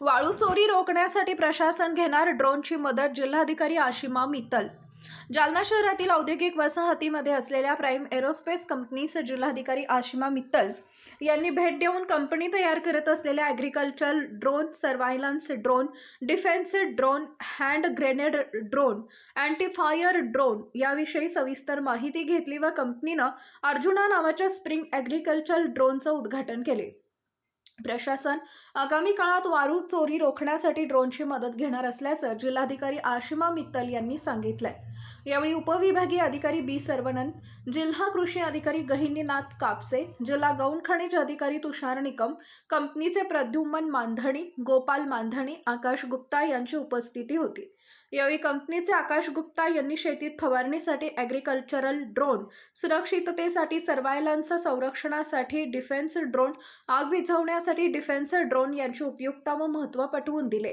वाळू चोरी रोखण्यासाठी प्रशासन घेणार ड्रोनची मदत जिल्हाधिकारी आशिमा मित्तल. जालना शहरातील औद्योगिक वसाहतीमध्ये असलेल्या प्राईम एरोस्पेस कंपनीचे जिल्हाधिकारी आशिमा मित्तल यांनी भेट देऊन कंपनी तयार करत असलेल्या agriculture drone surveillance drone defence drone hand grenade drone antifire drone याविषयी सविस्तर माहिती घेतली व कंपनीनं अर्जुना नावाच्या स्प्रिंग ॲग्रिकल्चर ड्रोनचं उद्घाटन केले. प्रशासन आगामी काळात वारू चोरी रोखण्यासाठी ड्रोनची मदत घेणार असल्याचं जिल्हाधिकारी आशिमा मित्तल यांनी सांगितलंय. यावेळी उपविभागीय अधिकारी बी. सर्वनन जिल्हा कृषी अधिकारी गहिनीनाथ कापसे जिल्हा गौण खनिज अधिकारी तुषार निकम कंपनीचे प्रद्युम्न मानधणी गोपाल मानधणी आकाश गुप्ता यांची उपस्थिती होती. यावेळी कंपनीचे आकाश गुप्ता यांनी शेतीत फवारणीसाठी ॲग्रिकल्चरल ड्रोन सुरक्षिततेसाठी सर्वायलन्स संरक्षणासाठी डिफेन्स ड्रोन आग विझवण्यासाठी डिफेन्स ड्रोन यांची उपयुक्तता व महत्त्व पटवून दिले.